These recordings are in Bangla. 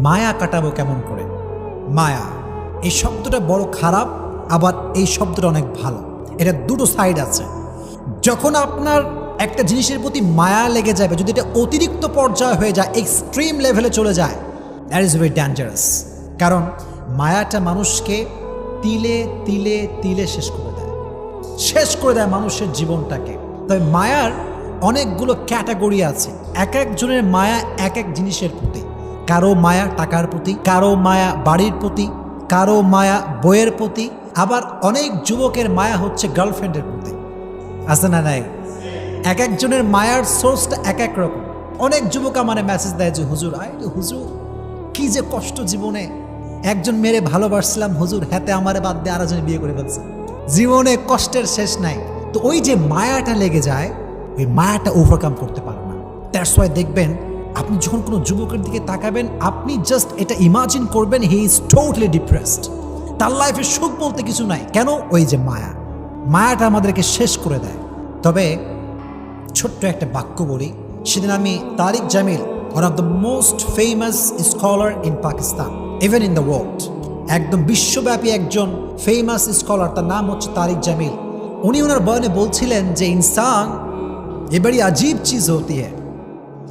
মায়া কাটাবো কেমন করে? মায়া, এই শব্দটা বড় খারাপ, আবার এই শব্দটা অনেক ভালো। এটা দুটো সাইড আছে। যখন আপনার একটা জিনিসের প্রতি মায়া লেগে যাবে, যদি এটা অতিরিক্ত পর্যায়ে হয়ে যায় এক্সট্রিম লেভেলে চলে যায় দ্যাট ইজ ভেরি ডেঞ্জারাস কারণ মায়াটা মানুষকে তিলে তিলে তিলে শেষ করে দেয়। শেষ করে দেয় মানুষের জীবনটাকে। তবে মায়ার অনেকগুলো ক্যাটাগরি আছে। এক একজনের মায়া এক এক জিনিসের প্রতি। কারও মায়া টাকার প্রতি, কারও মায়া বাড়ির প্রতি, কারও মায়া বইয়ের প্রতি, আবার অনেক যুবকের মায়া হচ্ছে গার্লফ্রেন্ডের প্রতি। আছে না নাই? এক একজনের মায়ার সোর্সটা এক এক রকম। অনেক যুবক আমার মেসেজ দেয় যে, হুজুর রে হুজুর, কি যে কষ্ট জীবনে। একজন মেরে ভালোবাসছিলাম, হুজুর, হাতে আমারে বাদ দিয়ে আরেকজন বিয়ে করে ফেলছে। জীবনে কষ্টের শেষ নাই। তো ওই যে মায়াটা লেগে যায়, ওই মায়াটা ওভারকাম করতে পারে না। দ্যাটস ওয়াই দেখবেন আপনি যখন কোনো যুবকের দিকে তাকাবেন, আপনি জাস্ট এটা ইমাজিন করবেন হি ইজ টোটালি ডিপ্রেসড তার লাইফে সুখ বলতে কিছু নাই। কেন? ওই যে মায়া। মায়াটা আমাদেরকে শেষ করে দেয়। তবে ছোট্ট একটা বাক্য বলি। সেদিন আমি Tariq Jamil one of the most famous scholar in Pakistan even in the world একদম বিশ্বব্যাপী একজন ফেমাস স্কলার তার নাম হচ্ছে তারিক জামিল। উনি ওনার বয়নে বলছিলেন যে, ইনসান এবারই আজীব চিজ হতি হ্যাঁ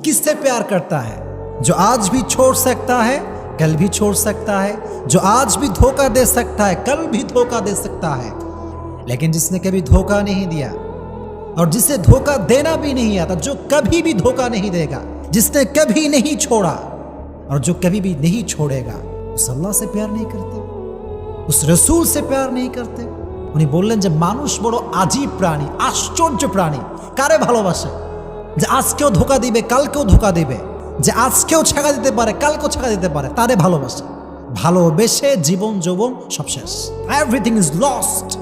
किससे प्यार करता है जो आज भी छोड़ सकता है कल भी छोड़ सकता है जो आज भी धोखा दे सकता है कल भी धोखा दे सकता है लेकिन जिसने कभी धोखा नहीं दिया और जिसे धोखा देना भी नहीं आता जो कभी भी धोखा नहीं देगा जिसने कभी नहीं छोड़ा और जो कभी भी नहीं छोड़ेगा उस अल्लाह से प्यार नहीं करते उस रसूल से प्यार नहीं करते উনি বললেন যে মানুষ বড় আজীব প্রাণী আশ্চর্য প্রাণী কারে ভালোবাসে যে আজকেও ধোকা দিবে, কালকেও ধোকা দিবে। যে আজকেও ছাকা দিতে পারে, কালকেও ছাকা দিতে পারে, তারে ভালোবাসে। ভালোবেসে জীবন যৌবন সব শেষ। এভরিথিং ইজ লস্ট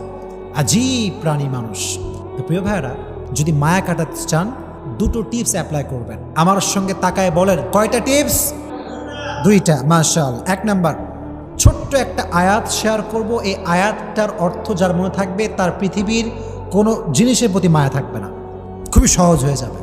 আজীব প্রাণী মানুষ। তো প্রিয় ভাইরা যদি মায়া কাটাতে চান, দুটো টিপস অ্যাপ্লাই করবেন। আমার সঙ্গে তাকায় বলেন, কয়টা টিপস দুইটা মার্শাল এক নাম্বার, ছোট্ট একটা আয়াত শেয়ার করব। এই আয়াতটার অর্থ যার মনে থাকবে, তার পৃথিবীর কোনো জিনিসের প্রতি মায়া থাকবে না। খুবই সহজ হয়ে যাবে।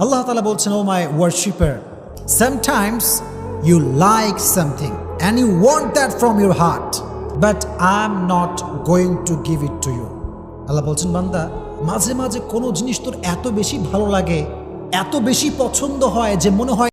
আল্লাহ তালা বলছেন, O my worshipper sometimes you like something and you want that from your heart but I am not going to give it to you Allah বলছেন, বান্দা, মাঝে মাঝে কোনো জিনিস তোর এত বেশি ভালো লাগে, এত বেশি পছন্দ হয় যে মনে হয়